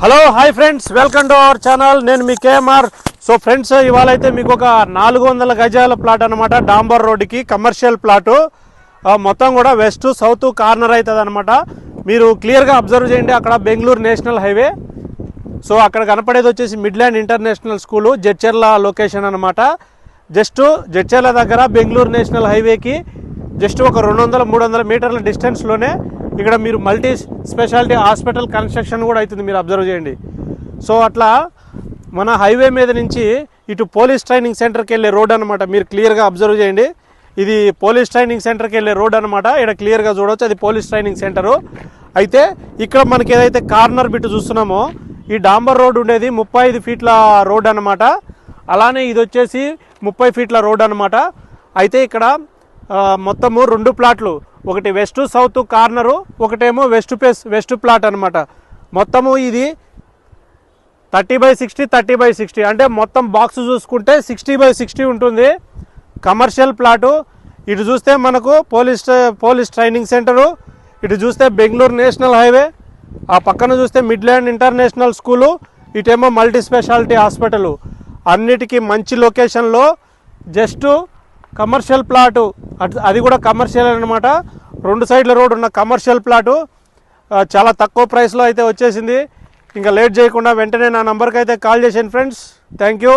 Hello hi friends welcome to our channel నేను మీ KMR. So friends ఇవాళ అయితే మీకు ఒక నాలుగు వందల గజాల ప్లాట్ అనమాట డాంబర్ రోడ్డుకి కమర్షియల్ ప్లాటు మొత్తం కూడా వెస్ట్ సౌత్ కార్నర్ అవుతుంది అనమాట మీరు క్లియర్గా అబ్జర్వ్ చేయండి. అక్కడ బెంగళూరు నేషనల్ హైవే. సో అక్కడ కనపడేది వచ్చేసి Midland international school Jadcherla location అనమాట జస్ట్ జడ్చెర్ల దగ్గర బెంగళూరు నేషనల్ హైవేకి జస్ట్ ఒక రెండు వందల మూడు వందల మీటర్ల డిస్టెన్స్లోనే ఇక్కడ మీరు మల్టీ స్పెషాలిటీ హాస్పిటల్ కన్స్ట్రక్షన్ కూడా అవుతుంది మీరు అబ్జర్వ్ చేయండి. సో అట్లా మన హైవే మీద నుంచి ఇటు పోలీస్ ట్రైనింగ్ సెంటర్కి వెళ్ళే రోడ్ అనమాట మీరు క్లియర్గా అబ్జర్వ్ చేయండి. ఇది పోలీస్ ట్రైనింగ్ సెంటర్కి వెళ్ళే రోడ్ అనమాట ఇక్కడ క్లియర్గా చూడవచ్చు అది పోలీస్ ట్రైనింగ్ సెంటరు అయితే ఇక్కడ మనకి ఏదైతే కార్నర్ బిట్ చూస్తున్నామో ఈ డాంబర్ రోడ్ ఉండేది ముప్పై ఐదు ఫీట్ల రోడ్ అనమాట అలానే ఇది వచ్చేసి ముప్పై ఫీట్ల రోడ్ అనమాట అయితే ఇక్కడ మొత్తము రెండు ప్లాట్లు. ఒకటి వెస్ట్ సౌత్ కార్నరు ఒకటేమో వెస్ట్ ప్లేస్ వెస్ట్ ప్లాట్ అనమాట మొత్తము ఇది thirty by sixty thirty by sixty. అంటే మొత్తం బాక్స్ చూసుకుంటే సిక్స్టీ బై సిక్స్టీ ఉంటుంది. కమర్షియల్ ప్లాటు ఇటు చూస్తే మనకు పోలీస్ పోలీస్ ట్రైనింగ్ సెంటరు. ఇటు చూస్తే బెంగళూరు నేషనల్ హైవే. ఆ పక్కన చూస్తే మిడ్ల్యాండ్ ఇంటర్నేషనల్ స్కూలు. ఇటేమో మల్టీ స్పెషాలిటీ హాస్పిటల్. అన్నిటికీ మంచి లొకేషన్లో జస్ట్ కమర్షియల్ ప్లాటు అట్- అది కూడా కమర్షియల్ అనమాట రెండు సైడ్ల రోడ్ ఉన్న కమర్షియల్ ప్లాటు చాలా తక్కువ ప్రైస్లో అయితే వచ్చేసింది. ఇంకా లేట్ చేయకుండా వెంటనే నా నంబర్కి అయితే కాల్ చేసాను ఫ్రెండ్స్. Thank you.